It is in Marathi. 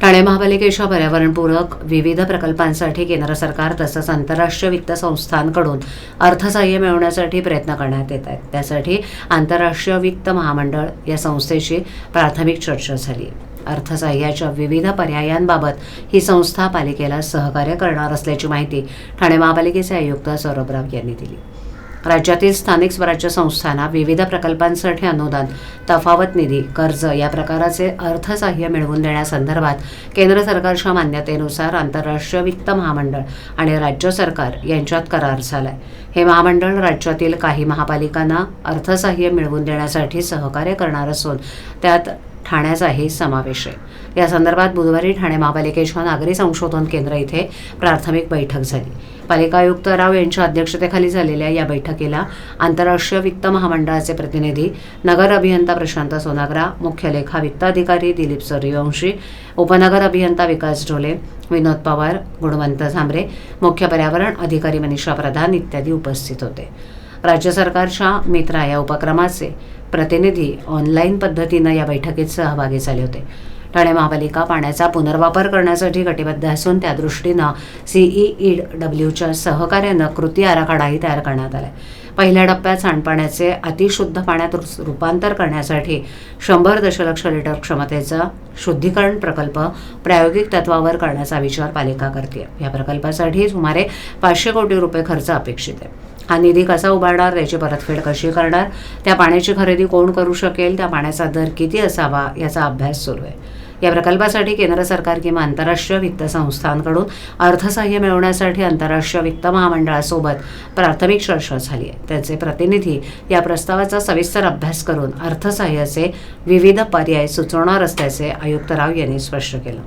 ठाणे महापालिकेच्या पर्यावरणपूरक विविध प्रकल्पांसाठी केंद्र सरकार तसंच आंतरराष्ट्रीय वित्त संस्थांकडून अर्थसहाय्य मिळवण्यासाठी प्रयत्न करण्यात येत आहेत. त्यासाठी आंतरराष्ट्रीय वित्त महामंडळ या संस्थेची प्राथमिक चर्चा झाली. अर्थसहाय्याच्या विविध पर्यायांबाबत ही संस्था पालिकेला सहकार्य करणार असल्याची माहिती ठाणे महापालिकेचे आयुक्त सौरभ राव यांनी दिली. राज्यातील स्थानिक स्वराज्य संस्थांना विविध प्रकल्पांसाठी अनुदान तफावत निधी कर्ज या प्रकाराचे अर्थसहाय्य मिळवून देण्यासंदर्भात केंद्र सरकारच्या मान्यतेनुसार आंतरराष्ट्रीय वित्त महामंडळ आणि राज्य सरकार यांच्यात करार झालाय. हे महामंडळ राज्यातील काही महापालिकांना अर्थसहाय्य मिळवून देण्यासाठी सहकार्य करणार असून त्यात ठाण्याचाही समावेश आहे. या संदर्भात बुधवारी ठाणे महापालिकेच्या नागरी संशोधन केंद्र इथे प्राथमिक बैठक झाली. पालिका आयुक्त राव यांच्या अध्यक्षतेखाली झालेल्या या बैठकीला आंतरराष्ट्रीय वित्त महामंडळाचे प्रतिनिधी नगर अभियंता प्रशांत सोनागरा मुख्य लेखा वित्त अधिकारी दिलीप सूर्यवंशी उपनगर अभियंता विकास ढोले विनोद पवार गुणवंत झांबरे मुख्य पर्यावरण अधिकारी मनीषा प्रधान इत्यादी उपस्थित होते. राज्य सरकारच्या मित्रा या उपक्रमाचे प्रतिनिधी ऑनलाईन पद्धतीनं या बैठकीत सहभागी झाले होते. ठाणे महापालिका पाण्याचा पुनर्वापर करण्यासाठी कटिबद्ध असून त्या दृष्टीनं सीई डब्ल्यूच्या सहकार्यानं कृती आराखडाही तयार करण्यात आला आहे पहिल्या टप्प्यात सांडपाण्याचे अतिशुद्ध पाण्यात रु- रूपांतर करण्यासाठी शंभर दशलक्ष लिटर क्षमतेचा शुद्धीकरण प्रकल्प प्रायोगिक तत्वावर करण्याचा विचार पालिका करते या प्रकल्पासाठी सुमारे पाचशे कोटी रुपये खर्च अपेक्षित आहे. हा निधी कसा उभारणार त्याची परतफेड कशी करणार त्या पाण्याची खरेदी कोण करू शकेल त्या पाण्याचा दर किती असावा याचा अभ्यास सुरू आहे. या प्रकल्पासाठी केंद्र सरकार किंवा आंतरराष्ट्रीय वित्त संस्थांकडून अर्थसहाय्य मिळवण्यासाठी आंतरराष्ट्रीय वित्त महामंडळासोबत प्राथमिक चर्चा झाली आहे. त्याचे प्रतिनिधी या प्रस्तावाचा सविस्तर अभ्यास करून अर्थसहाय्याचे विविध पर्याय सुचवणार असल्याचे आयुक्त राव यांनी स्पष्ट केलं.